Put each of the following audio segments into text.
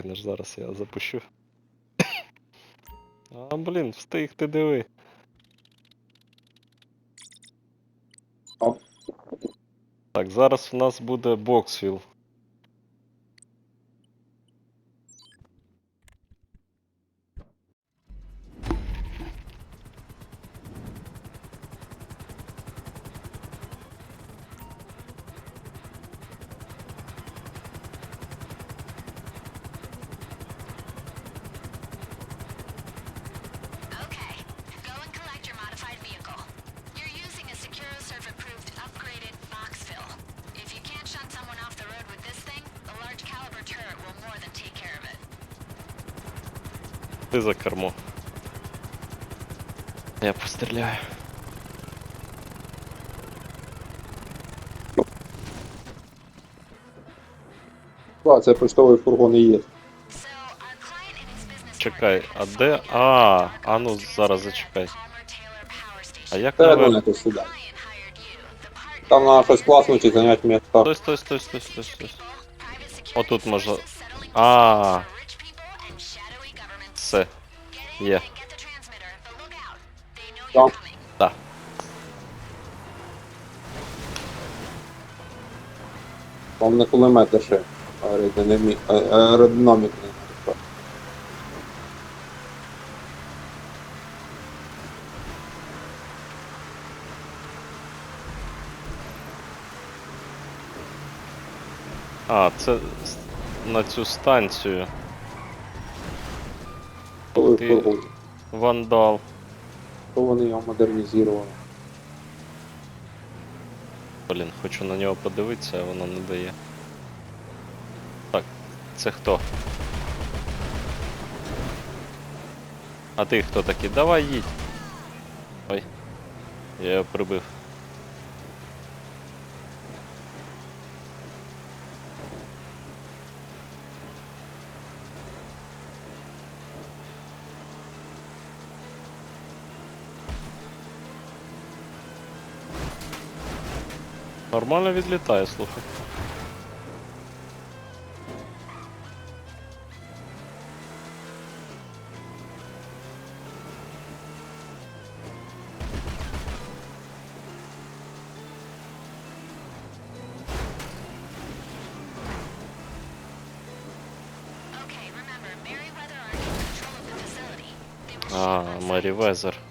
встигнеш, зараз я запущу. А, блін, встиг, ти диви. Так, зараз у нас буде Боксвіл. Ты за кермо. Я постреляю. Ба, це почтовий фургон і є. Чекай, а де. А, а ну зараз зачекай. А як Перед мене навер- тут сюди. Там треба щось класнути і зайняти місто. Стой, стой, стой, стой, стой, стой. Отут можна. А, Є. Так. Да. Там на кулемета ще. Аеродинамі... Аеродинамік не тепер. А, це на цю станцію. Коли Ти-. Вандал. То вони його модернізували. Блін, хочу на нього подивитися, а воно не дає. Так, це хто? А ти хто такий? Давай їдь. Ой. Я його прибив. Нормально відлітає, слухай. А, Мэри Везер.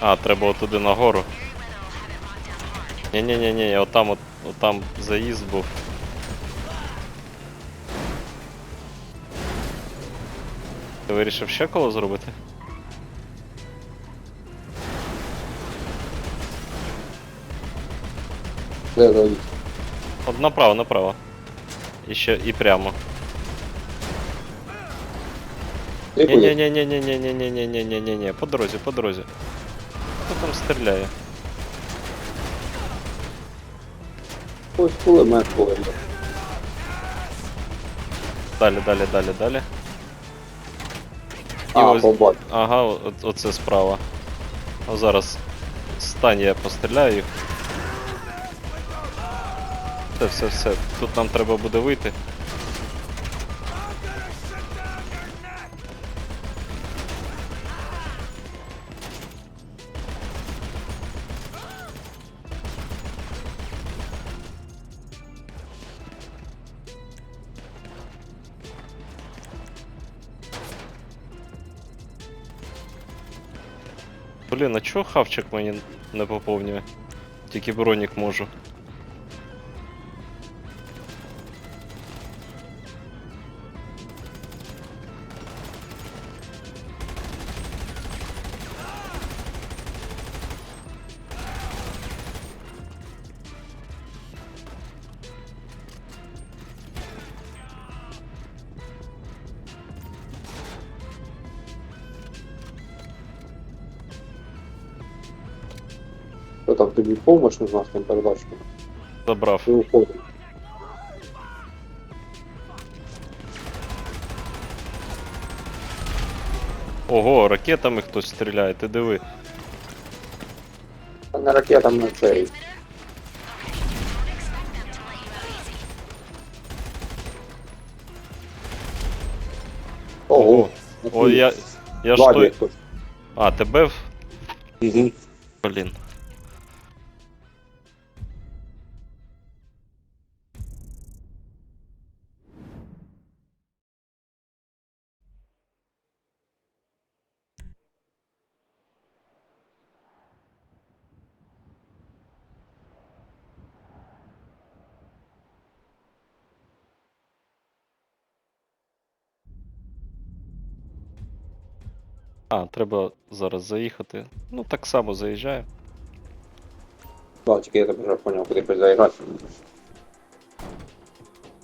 А, треба отуди нагору. Ні-ні-ні, отам от, отам заїзд був. Ти вирішив ще коло зробити? Де? От направо, направо. І ще і прямо. Ти куди? Ні-ні-ні-ні-ні-ні-ні-ні-ні-ні-ні, по дорозі, по дорозі. Хто там стріляє? Ось кулемет коли. Далі, далі, далі, далі. І А, ось- побач. Ага, о- оце справа. О, зараз стань, я постріляю їх. Все, все, все. Тут нам треба буде вийти. Блін, а чого хавчик мені не поповнює? Тільки бронік можу. Що там тобі помощь нужна з тим передатчиком? Забрав. Ти уходиш. Ого, ракетами хтось стріляє, ти диви. Та не ракетам на цей. Ого. О, я. Я ж той. хтось. А, тебе в. Мгм. Блін. А, треба зараз заїхати. Ну так само заїжджаю. Да, тільки я тепер вже поняв, куди хоч заіграти.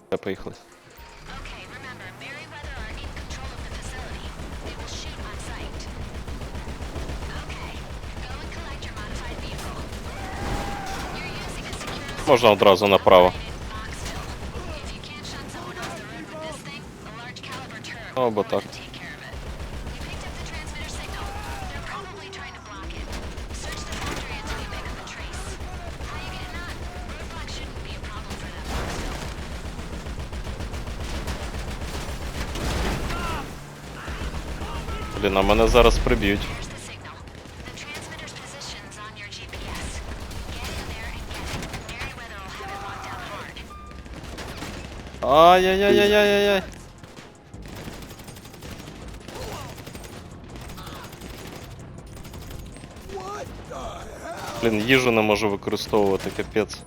Та поїхали. Okay, remember, Merryweather are in control of the facility. They will shoot on sight. Okay, go and collect your modified vehicle. You're using a secure Можна одразу направо. Boxville. If you can't shut someone off the road with this thing, a large caliber turret Oh, will but more так. It locked down hard. Ай-яй-яй-яй-яй-яй. Блін, їжу не можу використовувати, капець.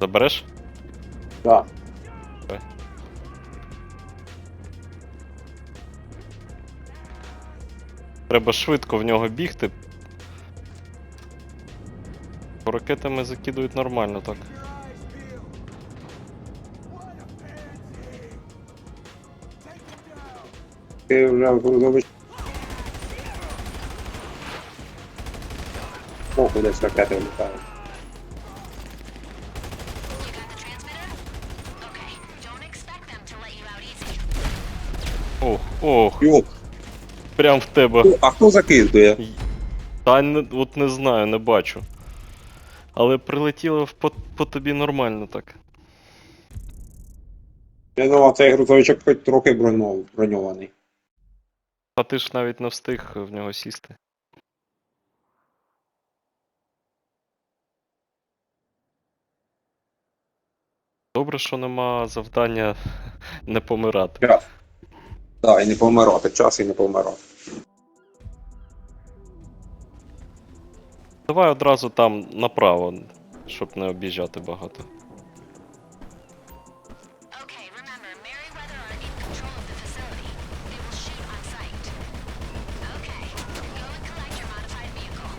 Забереш? Да. Давай. Треба швидко в нього бігти. Ракетами закидують нормально так. Ти вже грузович. О, кудись ракети літають. Ох, ох, Йоп, прям в тебе. а хто закидує? Та не, от не знаю, не бачу. Але прилетіло в- по, по тобі нормально так. Я думав, цей грузовичок хоч трохи броньов- броньований. А ти ж навіть не встиг в нього сісти. Добре, що нема завдання не помирати. Так, да, і не помирати, час і не помирати. Давай одразу там направо, щоб не об'їжджати багато. Okay, remember, Merryweather are in control of the facility. They will shoot on sight. Okay, go and collect your modified vehicle.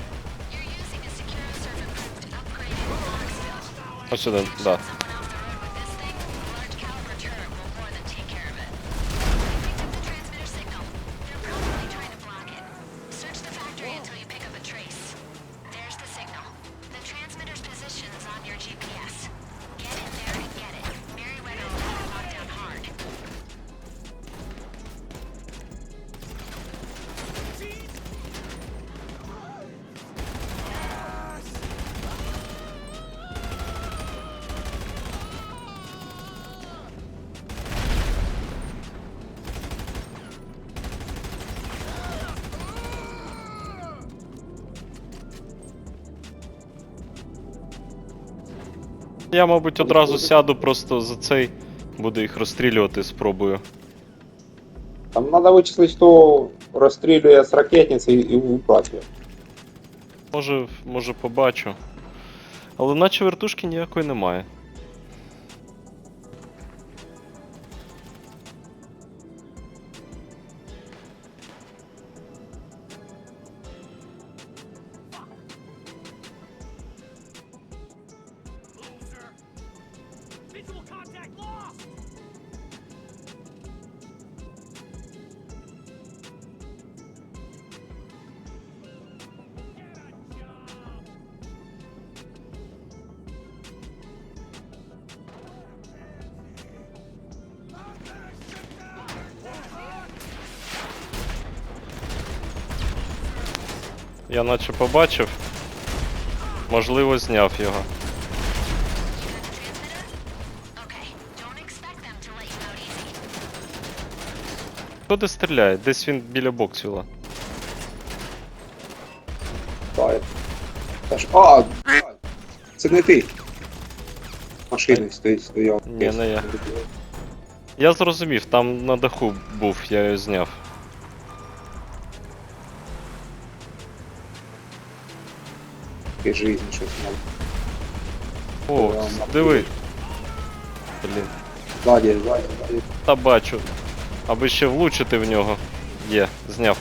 You're using a secure serve approved upgraded Boxville. Ось сюди, да. Я, мабуть, одразу сяду просто за цей. Буду їх розстрілювати, спробую. Там треба вичислити, хто розстрілює з ракетниці і убрати. Може, може побачу. Але наче вертушки ніякої немає. Я наче побачив. Можливо, зняв його. Хто де стріляє? Десь він біля боксвіла. Та ж- А, це не ти. Машини стоїть, стояв. Ні, не я. Я зрозумів, там на даху був, я його зняв. Таке жизнь, щось. О, Прямо. диви. Блін. Ззаді, ззаді, ззаді. Та бачу. Аби ще влучити в нього. Є, зняв.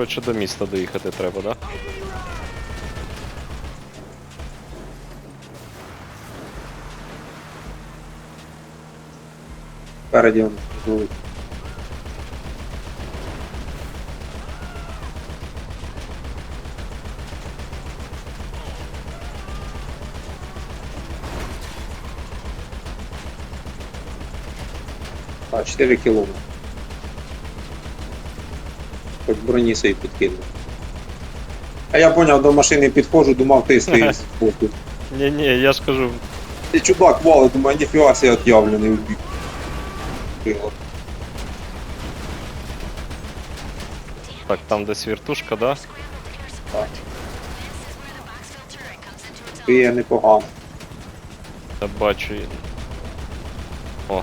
Коротше, до міста доїхати треба, да? Спереді він знову. А, 4 кілометри. Хоч броні собі підкинув. А я поняв, до машини підходжу, думав, ти стоїш збоку. Ні, ні, я ж кажу, Ти чудак валить, думаю, ніфіга себе от'явлений убіг. Так, там десь віртушка, да? Its Ти є непогано. Я бачу. О.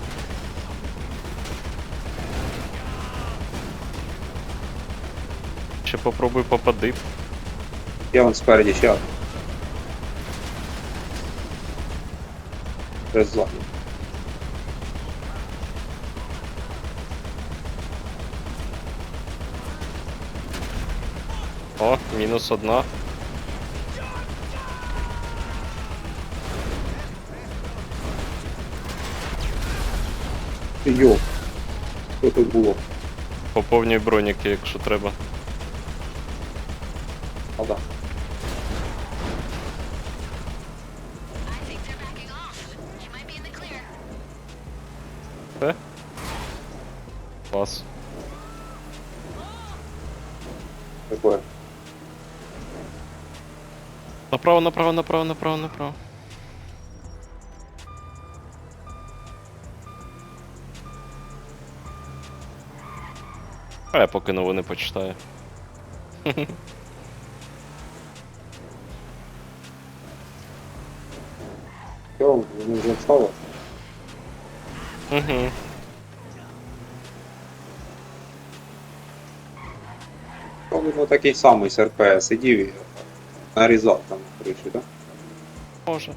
Ще попробуй попади. Я вон спереді ще. один. О, мінус одна. Йо. Що тут було? Поповнюй броніки, якщо треба. Клас. Такое. Направо, направо, направо, направо, направо. А я поки новини почитаю. Йо, вони вже. Угу. Робимо такий самий з сидів і нарізав там кришу, так? Може.